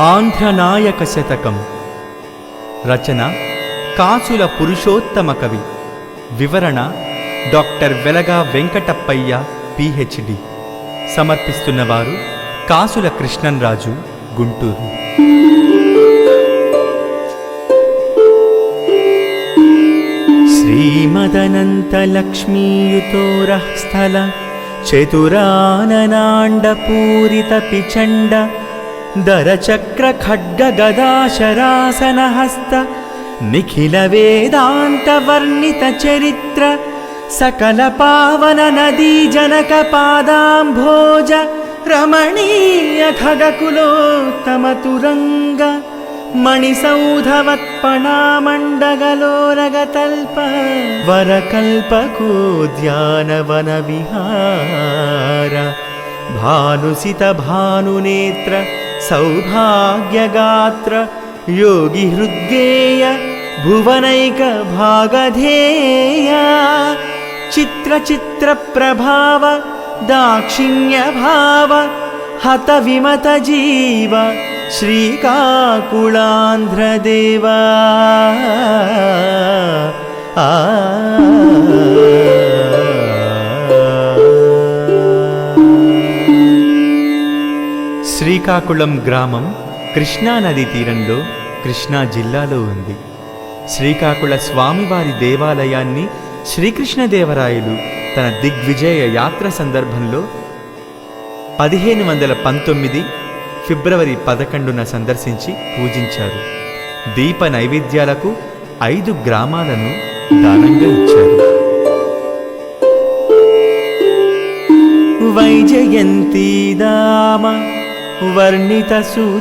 ఆంధ్రనాయక శతకం. రచన కాసుల పురుషోత్తమ కవి. వివరణ డాక్టర్ వెలగా వెంకటప్పయ్య పిహెచ్డి. సమర్పిస్తున్నవారు కాసుల కృష్ణన్రాజు గుంటూరు. శ్రీమదనంతలక్ష్మీయుతోరః స్థల చతురాననాండపూరితపిచण्ड दरचक्रखड्गगदाशरासनहस्त निखिलवेदान्तवर्णितचरित्र सकलपावननदीजनकपादाम्भोज रमणीय खगकुलोत्तमतुरङ्ग मणिसौधवत्पणामण्डगलोरगतल्प वरकल्पकोद्यानवनविहार भानुसितभानुनेत्र सौभाग्यगात्र योगिहृद्गेय भुवनैकभागधेय चित्रचित्रप्रभाव दाक्षिण्यभाव हतविमतजीव श्रीकाकुलान्ध्रदेवा శ్రీకాకుళం గ్రామం కృష్ణానది తీరంలో కృష్ణా జిల్లాలో ఉంది. శ్రీకాకుళ స్వామివారి దేవాలయాన్ని శ్రీకృష్ణదేవరాయలు తన దిగ్విజయ యాత్ర సందర్భంలో పదిహేను వందల పంతొమ్మిది ఫిబ్రవరి పదకొండున సందర్శించి పూజించారు. దీప నైవేద్యాలకు ఐదు గ్రామాలను దానంగా ఇచ్చారు. వైజయంతి దామ वर्णितसु